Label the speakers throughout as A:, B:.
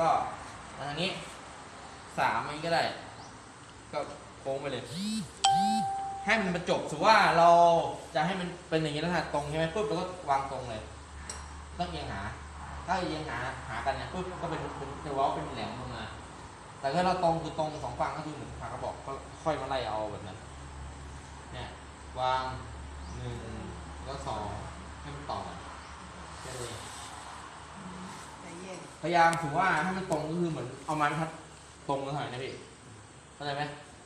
A: ก็มาทางนี้สามอันนี้ก็ได้ ก็โค้งไปเลย ให้มันบรรจบถือว่าเราจะให้มันเป็นอย่างนี้แล้วนะตรงใช่ไหมปุ๊บเราก็วางตรงเลย ต้องเอียงหา ถ้าเอียงหาหากันเนี่ยปุ๊บก็เป็นเป็นจะว่าเป็นแหลมลงมาแต่ถ้าเราตรงคือตรงสองฝั่งก็คือเหมือนขากระบอกก็ค่อยมาไล่เอาแบบนั้น เนี่ยวางหนึ่งแล้วสองให้มันต่อกันแค่นี้ พยายามถือว่าให้มันตรงก็คือเหมือนเอาไม้บรรทัดตรงแล้วถ่ายนะพี่เข้าใจไหม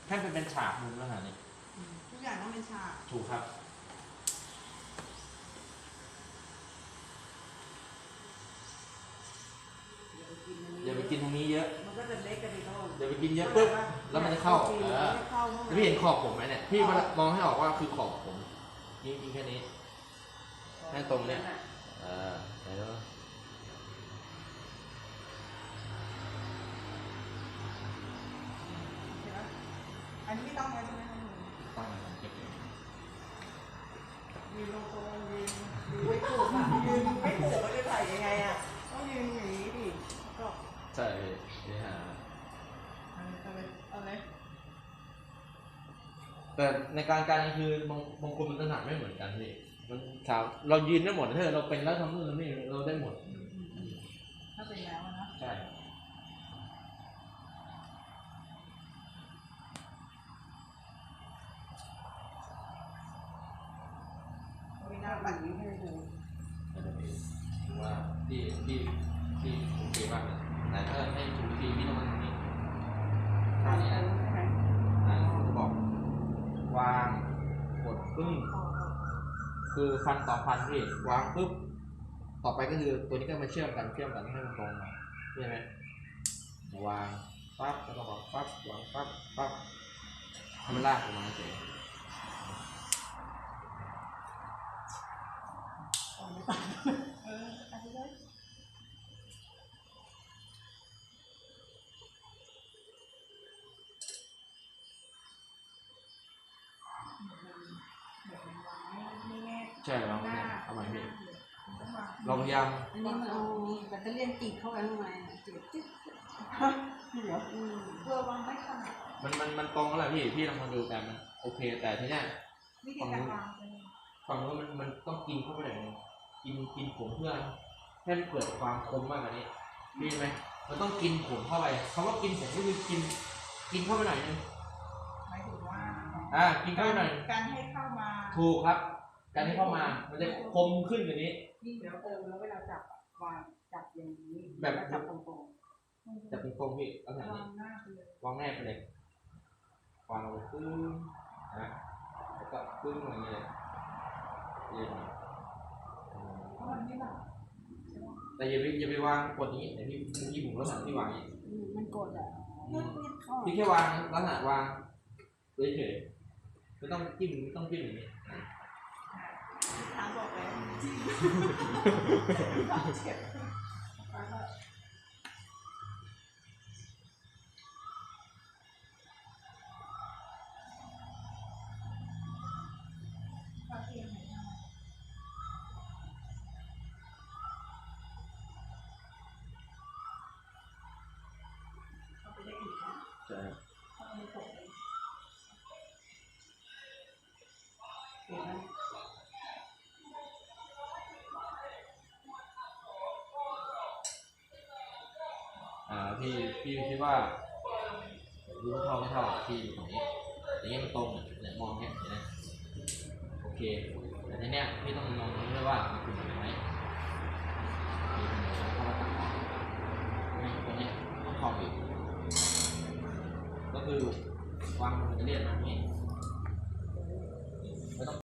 A: ให้มันเป็นฉากมุมแล้วถ่ายนี่
B: อืมทุกอย่างต้องเป็นฉาก
A: ถูกครับ
B: อย่าไปกินมัน
A: อย่าไปกินตรงนี้เยอะ
B: มันก็จะเล็กกันไปโน่น
A: อย่าไปกินเยอะปุ๊บแล้วมันจะเข้า
B: กิน
A: เอ
B: แล้ว
A: อ
B: จะเข้าห้อง
A: แล้วพี่เห็นขอบผมไหมเนี่ย พี่มองให้ออกว่าคือขอบผมยิงยิงแค่นี้ให้ตรงเนี่ยเออไหน
B: นนี้ไม่ต้องแล้วใช่ไหมคะหนู
A: ตั้งเก็บเลย
B: ยืนลงตรงยืนยืนไม่ถูกอะยืนไม่ถูกมันจะถ่ายยังไงอะต้องยืนอย่างนี้ดิก็
A: ใช่พี่นี่ฮะ
B: เอาเลยเอาเลย
A: แต่ในการการคือบางบางคนมันถนัดไม่เหมือนกันพี่มันถามเรายืนได้หมดถ้าเราเป็นแล้วทำนู่นทำนี่เราได้หมด
B: อืมอืมอืมถ้าเป็นแล้วอะนะ
A: ใช่
B: ไม่น่าปั่นยิ้มให้ดู
A: ไม่ได้พี่ว่าที่ที่ที่โอเคมากเลยแต่ถ้าให้ถูกวิธีพี่ต้องมาทำนี้ท่านี้นะ
B: ใช่ไหม
A: อ่าผมจะบอกวางกดปึ้ง
B: อ๋ออ๋อ
A: คือฟันต่อฟันพี่วางปุ๊บต่อไปก็คือตัวนี้ก็มาเชื่อมกันเชื่อมกันให้มันตรงมาใช่ไหมวางปั๊บแล้วก็บอกปั๊บวางปั๊บปั๊บให้มันลากออกมาเฉย
B: อ๋อไม่ปั่น เออเอาไปเลยแบบมันวางไม่ไม่แน่
A: ใช่เรา
B: หน้า
A: เอาใหม่พี่
B: ต้องวาง
A: เราพยายาม
C: อันนี้มันเอาแบตเตอรี่ติดเข้าไปข้างในอะจุดจิ๊บ
B: เดี๋ยว
C: อืม
B: เพื่อวางไม่ขนาด
A: มันมันมันตรงแล้วแหละพี่พี่ลองมาดูแต่มันโอเคแต่ทีเนี้ย
B: วิธีการวางเป็น
A: ฝั่งนู้นมันมันต้องกินเข้าไปหน่อยนึง กินกินผมเพื่อให้มันเกิดความคมมากกว่านี้พี่ไหมมันต้องกินผมเข้าไปคำว่ากินผมก็คือกิน กินเข้าไปหน่อยนึง
B: หมายถึงว่า
A: อ่ากินเข้าไปหน่อย
B: การให้เข้ามา
A: ถูกครับ การที่เข้ามา มันจะคมขึ้นกว่านี้
C: นี่เดี๋ยวเติมแล้วเวลาจับอะวางจับอย่างนี้
A: แบบ
C: ล้วจับตรง
A: จะเป็นตรงพี่ลักษณะ
B: วา
A: นี้
B: งหน้าไปเลย
A: วางแนบไปเลยวางลงไปปึ้งนะแล้วก็ปึ้งอย่างนี้เลยเรียนมา
B: เพราะมัน ไม่แบบ
A: แต่อย่าไปอย่าไปวางกดอย่างนี้เดี๋ยวพี่เมื่อกี้ผมลักษณะที่วางอย่างนี้
C: ๆอืมมันกดอะ
B: ยืดยืดเข้า
A: พี่แค่วางลักษณะวางเฉยๆไม่ต้องจิ้มไม่ต้องจิ้มอย่างนี้
B: ทางบอกแล้วจี้เพี่
A: พี่คิดว่ารู้เท่าไม่เท่าพี่อยู่ตรงนี้อย่างนี้มันตรงเนี่ยมองเนี่ยนไหมโอเคแต่ทีเนี้ยพี่ต้องมองด้วยว่ามันคือไหมีเข้ามาตัดต่อนี่ตรงเนี้ยต้องเข้าอีกก็คือวางมันจะเรียกมานี่